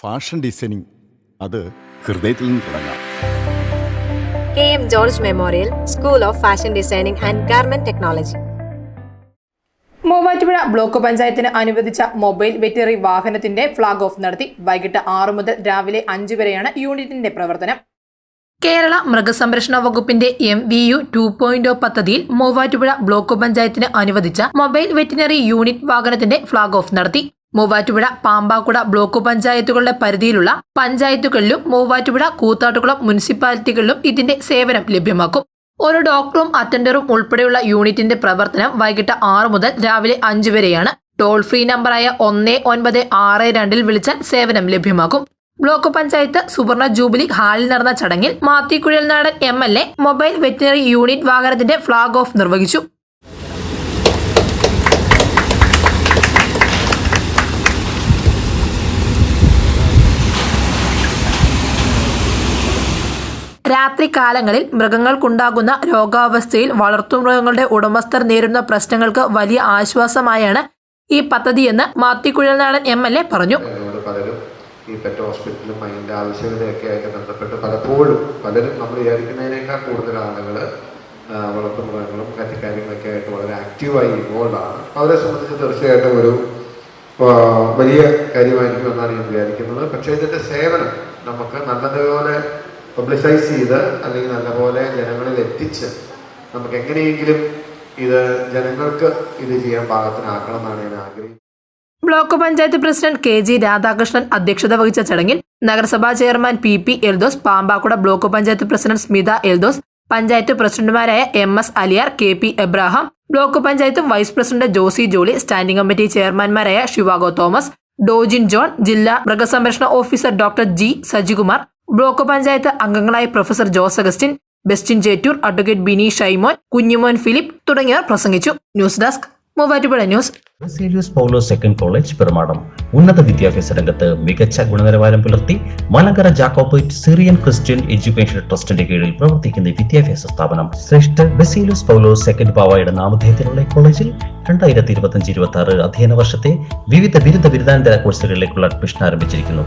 Fashion designing. അത് ഹൃദയത്തിൽ നിന്ന് തുടങ്ങാം. K M George memorial school of fashion designing and garment technology. Muvattupuzha block പഞ്ചായത്തിന് അനുവദിച്ച മൊബൈൽ വെറ്ററി വാഹനത്തിന്റെ ഫ്ളാഗ് ഓഫ് നടത്തി വൈകിട്ട് ആറു മുതൽ രാവിലെ അഞ്ചു വരെയാണ് യൂണിറ്റിന്റെ പ്രവർത്തനം. കേരള മൃഗസംരക്ഷണ വകുപ്പിന്റെ M V U two point പദ്ധതിയിൽ മൂവാറ്റുപുഴ ബ്ലോക്ക് പഞ്ചായത്തിന് അനുവദിച്ച മൊബൈൽ വെറ്റിനറി യൂണിറ്റ് വാഹനത്തിന്റെ ഫ്ളാഗ് ഓഫ് നടത്തി. മൂവാറ്റുപുഴ പാമ്പാക്കുട ബ്ലോക്ക് പഞ്ചായത്തുകളുടെ പരിധിയിലുള്ള പഞ്ചായത്തുകളിലും മൂവാറ്റുപുഴ കൂത്താട്ടുകുളം മുനിസിപ്പാലിറ്റികളിലും ഇതിന്റെ സേവനം ലഭ്യമാക്കും. ഓരോ ഡോക്ടറും അറ്റൻഡറും ഉൾപ്പെടെയുള്ള യൂണിറ്റിന്റെ പ്രവർത്തനം വൈകിട്ട് ആറ് മുതൽ രാവിലെ അഞ്ച് വരെയാണ്. ടോൾ ഫ്രീ നമ്പറായ ഒന്ന് ഒൻപത് ആറ് രണ്ടിൽ വിളിച്ചാൽ സേവനം ലഭ്യമാക്കും. ബ്ലോക്ക് പഞ്ചായത്ത് സുവർണ ജൂബിലി ഹാളിൽ നടന്ന ചടങ്ങിൽ Mathikuzhal Nadan M L A mobile veterinary unit വാഹനത്തിന്റെ ഫ്ളാഗ് ഓഫ് നിർവഹിച്ചു. രാത്രി കാലങ്ങളിൽ മൃഗങ്ങൾക്കുണ്ടാകുന്ന രോഗാവസ്ഥയിൽ വളർത്തുമൃഗങ്ങളുടെ ഉടമസ്ഥർ നേരിടുന്ന പ്രശ്നങ്ങൾക്ക് വലിയ ആശ്വാസമായാണ് ഈ പദ്ധതിയെന്ന് മാത്തിക്കുഴൽനാടൻ എം എൽ എ പറഞ്ഞു. ഈ പെറ്റ് ഹോസ്പിറ്റലും അതിന്റെ ആവശ്യകതയൊക്കെ ആയിട്ട് ബന്ധപ്പെട്ട് പലപ്പോഴും പലരും നമ്മൾ വിചാരിക്കുന്നതിനേക്കാൾ കൂടുതൽ ആളുകൾ വളർത്തുമൃഗങ്ങളും കാര്യങ്ങളൊക്കെ ആയിട്ട് വളരെ ആക്റ്റീവായി ഇൻവോൾവാണ് അവരെ സംബന്ധിച്ച് തീർച്ചയായിട്ടും ഒരു വലിയ കാര്യമായിരിക്കും എന്നാണ് ഞാൻ വിചാരിക്കുന്നത്. പക്ഷേ ഇതിന്റെ സേവനം നമുക്ക് പബ്ലിസൈസ് ചെയ്ത് അല്ലെങ്കിൽ നല്ലപോലെ ജനങ്ങളിൽ എത്തിച്ച് നമുക്ക് എങ്ങനെയെങ്കിലും ഇത് ജനങ്ങൾക്ക് ഇത് ചെയ്യാൻ പാകത്തിനാക്കണം എന്നാണ് ഞാൻ ആഗ്രഹിക്കുന്നത്. Block panchayat president K G Radhakrishnan അധ്യക്ഷത വഹിച്ച ചടങ്ങിൽ നഗരസഭാ chairman P P Eldhose Pampakuda block panchayat president Smitha Eldhose panchayat പ്രസിഡന്റുമാരായ M S Aliyar K P Abraham block panchayat vice president Josy Jolly standing committee ചെയർമാൻമാരായ Shivago Thomas Dojin John ജില്ലാ മൃഗസംരക്ഷണ officer doctor G Sajikumar block panchayat അംഗങ്ങളായ professor Jose Augustin Bestin Chettoor advocate Bini Shaimon Kunjumon Philip തുടങ്ങിയവർ പ്രസംഗിച്ചു. News desk Muvattupuzha news. Serious പൗലോ second college Perumadam. ഉന്നത വിദ്യാഭ്യാസ രംഗത്ത് മികച്ച ഗുണനിലവാരം പുലർത്തി Malankara Jacobite Syrian Christian education ട്രസ്റ്റിന്റെ കീഴിൽ പ്രവർത്തിക്കുന്ന വിദ്യാഭ്യാസ സ്ഥാപനം ശ്രേഷ്ഠ ബെസീലൂസ് പൗലോ സെക്കൻഡ് പാവയുടെ നാമധേയത്തിലുള്ള കോളേജിൽ രണ്ടായിരത്തി ഇരുപത്തഞ്ച് ഇരുപത്തി ആറ് അധ്യയന വർഷത്തെ വിവിധ ബിരുദ ബിരുദാനന്തര കോഴ്സുകളിലേക്കുള്ള അഡ്മിഷൻ ആരംഭിച്ചിരിക്കുന്നു.